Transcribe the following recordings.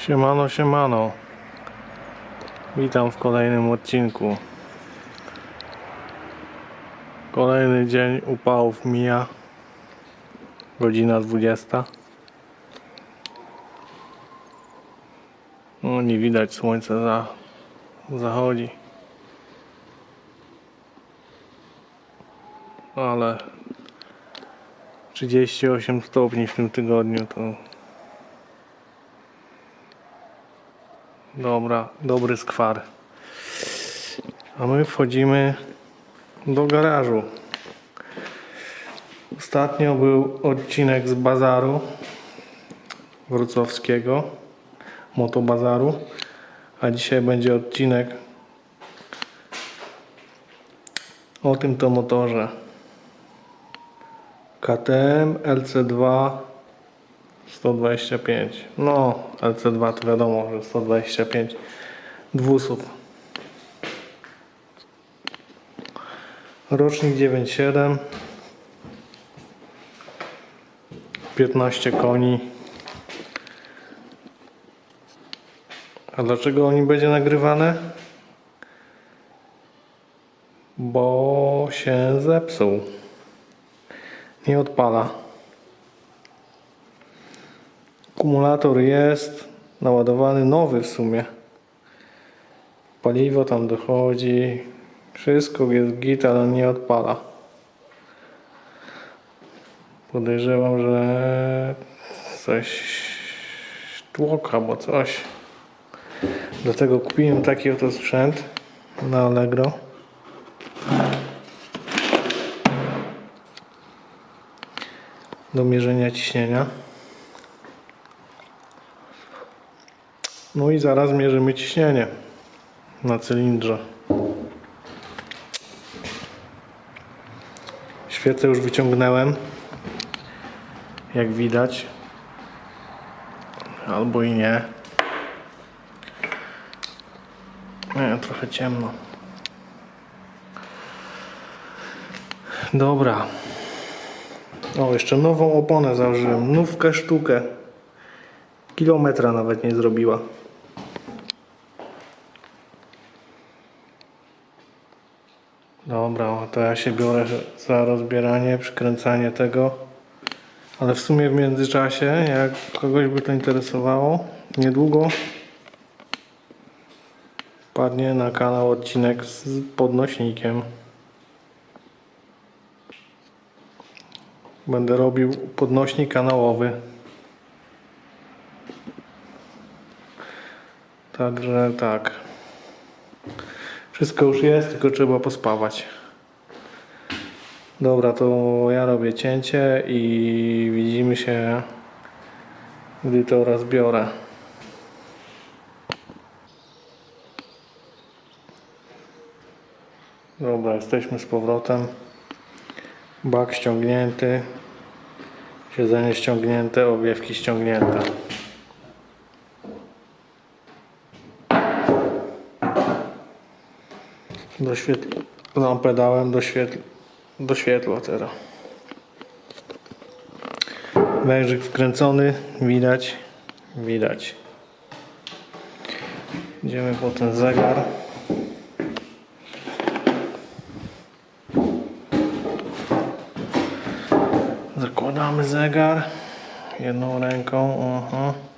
Siemano, siemano. Witam w kolejnym odcinku. Kolejny dzień upałów mija. Godzina 20. No nie widać, słońce za, zachodzi. Ale 38 stopni w tym tygodniu to Dobra, dobry skwar. A my wchodzimy do garażu. Ostatnio był odcinek z bazaru wrocławskiego, motobazaru, a dzisiaj będzie odcinek o tym to motorze. KTM LC2 125. No, LC2 to wiadomo, że 125 dwusów. Rocznik 97. 15 koni. A dlaczego oni będzie nagrywane? Bo się zepsuł. Nie odpala. Akumulator jest naładowany nowy w sumie. Paliwo tam dochodzi. Wszystko jest git, ale nie odpala. Podejrzewam, że coś tłok albo coś. Dlatego kupiłem taki oto sprzęt na Allegro. Do mierzenia ciśnienia. No i zaraz mierzymy ciśnienie na cylindrze. Świecę już wyciągnąłem. Jak widać. Albo i nie. Nie, trochę ciemno. Dobra. O, jeszcze nową oponę założyłem. Nówkę sztukę. Kilometra nawet nie zrobiła. Dobra, to ja się biorę za rozbieranie, przykręcanie tego. Ale w sumie w międzyczasie, jak kogoś by to interesowało, niedługo padnie na kanał odcinek z podnośnikiem. Będę robił podnośnik kanałowy. Także tak. Wszystko już jest, tylko trzeba pospawać. Dobra, to ja robię cięcie i widzimy się, gdy to rozbiorę. Dobra, jesteśmy z powrotem. Bak ściągnięty. Siedzenie ściągnięte, owiewki ściągnięte. Doświetl... Lampę dałem, doświetl... doświetla teraz. Wężyk wkręcony, widać, widać. Idziemy po ten zegar. Zakładamy zegar jedną ręką. Aha.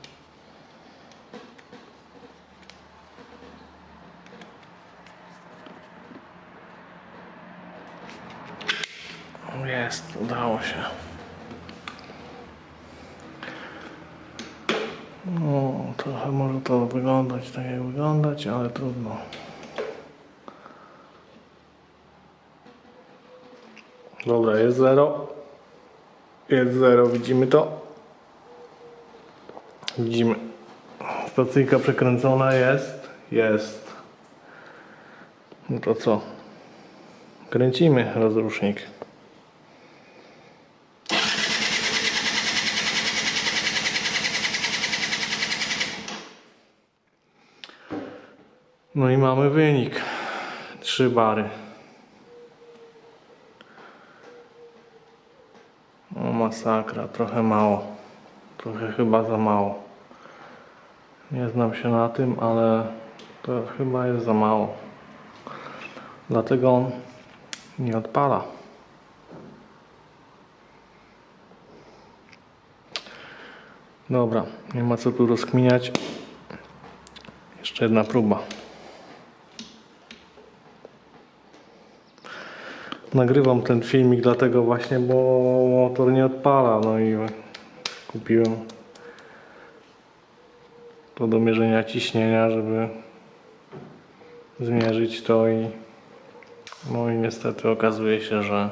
Jest, udało się. No, trochę może to wyglądać tak jak wyglądać, ale trudno. Dobra, jest zero. Jest zero, widzimy to. Widzimy. Stacyjka przekręcona jest. Jest. No to co? Kręcimy rozrusznik. No i mamy wynik. Trzy bary. O masakra, trochę mało. Trochę chyba za mało. Nie znam się na tym, ale to chyba jest za mało. Dlatego nie odpala. Dobra, nie ma co tu rozkminiać. Jeszcze jedna próba. Nagrywam ten filmik dlatego właśnie, bo motor nie odpala. No i kupiłem to do mierzenia ciśnienia, żeby zmierzyć to i no i niestety okazuje się, że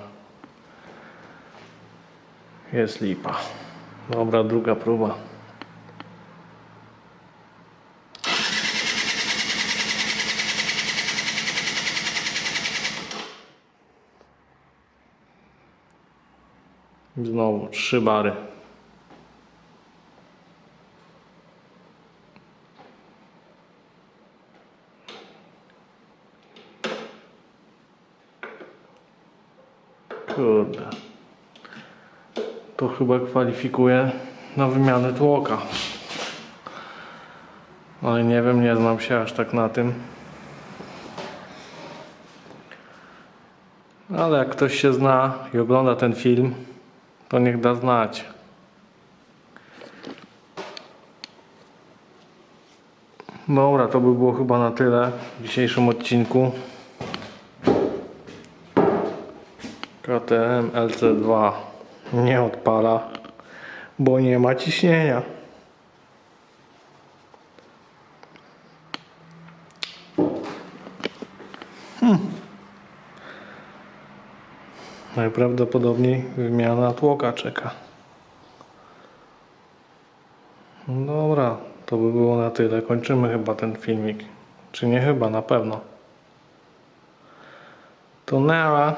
jest lipa. Dobra, druga próba. Znowu trzy bary. Kurde. To chyba kwalifikuje na wymianę tłoka. Ale nie wiem, nie znam się aż tak na tym. Ale jak ktoś się zna i ogląda ten film, to niech da znać. Dobra, to by było chyba na tyle w dzisiejszym odcinku. KTM LC2 nie odpala, bo nie ma ciśnienia. Najprawdopodobniej wymiana tłoka czeka. Dobra, to by było na tyle. Kończymy chyba ten filmik. Czy nie chyba, na pewno. To nara.